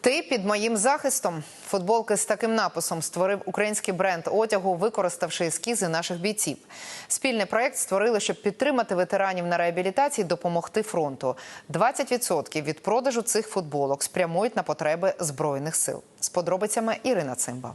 Ти під моїм захистом. Футболки з таким написом створив український бренд одягу, використавши ескізи наших бійців. Спільний проект створили, щоб підтримати ветеранів на реабілітації, допомогти фронту. 20% від продажу цих футболок спрямують на потреби збройних сил. З подробицями Ірина Цимба.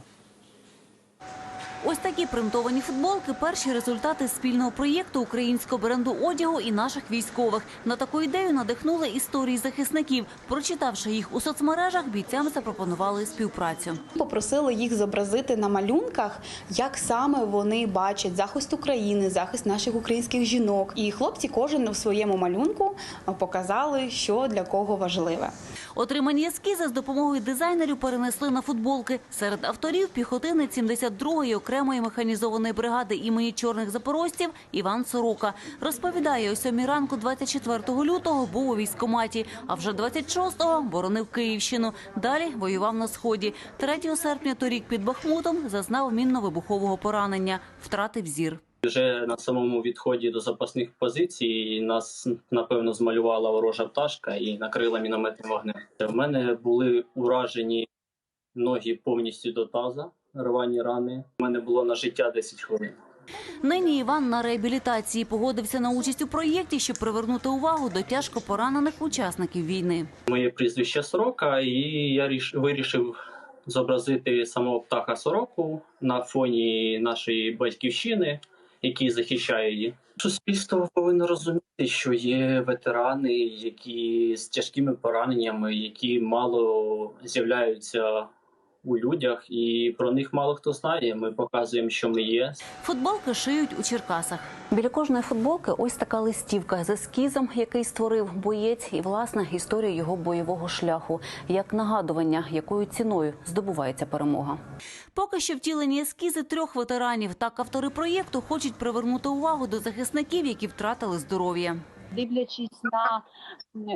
Ось такі принтовані футболки – перші результати спільного проєкту українського бренду одягу і наших військових. На таку ідею надихнули історії захисників. Прочитавши їх у соцмережах, бійцям запропонували співпрацю. Попросили їх зобразити на малюнках, як саме вони бачать захист України, захист наших українських жінок. І хлопці кожен у своєму малюнку показали, що для кого важливе. Отримані ескізи з допомогою дизайнерів перенесли на футболки. Серед авторів піхотинець 72-ї окремої механізованої бригади імені чорних запорожців Іван Сорока. Розповідає, о 7 ранку 24 лютого був у військкоматі, а вже 26-го боронив Київщину. Далі воював на сході. 3 серпня торік під Бахмутом зазнав мінно-вибухового поранення, втратив зір. Вже на самому відході до запасних позицій нас напевно змалювала ворожа пташка і накрила мінометним вогнем. В мене були уражені ноги повністю до таза, рвані рани. У мене було на життя 10 хвилин. Нині Іван на реабілітації погодився на участь у проєкті, щоб привернути увагу до тяжко поранених учасників війни. Моє прізвище Сорока, і я ріш... вирішив зобразити самого птаха сороку на фоні нашої батьківщини, який захищає її. Суспільство повинно розуміти, що є ветерани, які з тяжкими пораненнями, які мало з'являються у людях, і про них мало хто знає. Ми показуємо, що ми є. Футболки шиють у Черкасах. Біля кожної футболки ось така листівка з ескізом, який створив боєць, і власне історія його бойового шляху, як нагадування, якою ціною здобувається перемога. Поки що втілені ескізи трьох ветеранів. Так автори проєкту хочуть привернути увагу до захисників, які втратили здоров'я. Дивлячись на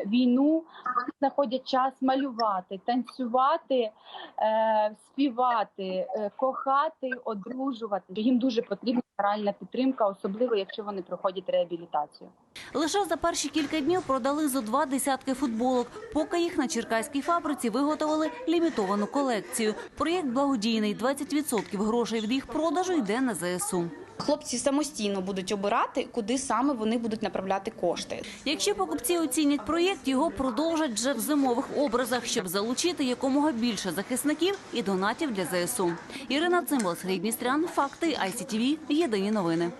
війну, вони знаходять час малювати, танцювати, е, співати, е, кохати, одружувати. Їм дуже потрібна моральна підтримка, особливо якщо вони проходять реабілітацію. Лише за перші кілька днів продали зо два десятки футболок, поки їх на черкаській фабриці виготовили лімітовану колекцію. Проєкт благодійний. 20% грошей від їх продажу йде на ЗСУ. Хлопці самостійно будуть обирати, куди саме вони будуть направляти кошти. Якщо покупці оцінять проєкт, його продовжать вже в зимових образах, щоб залучити якомога більше захисників і донатів для ЗСУ. Ірина Цимбал, Сергій Дністрян, Факти, ICTV, Єдині новини.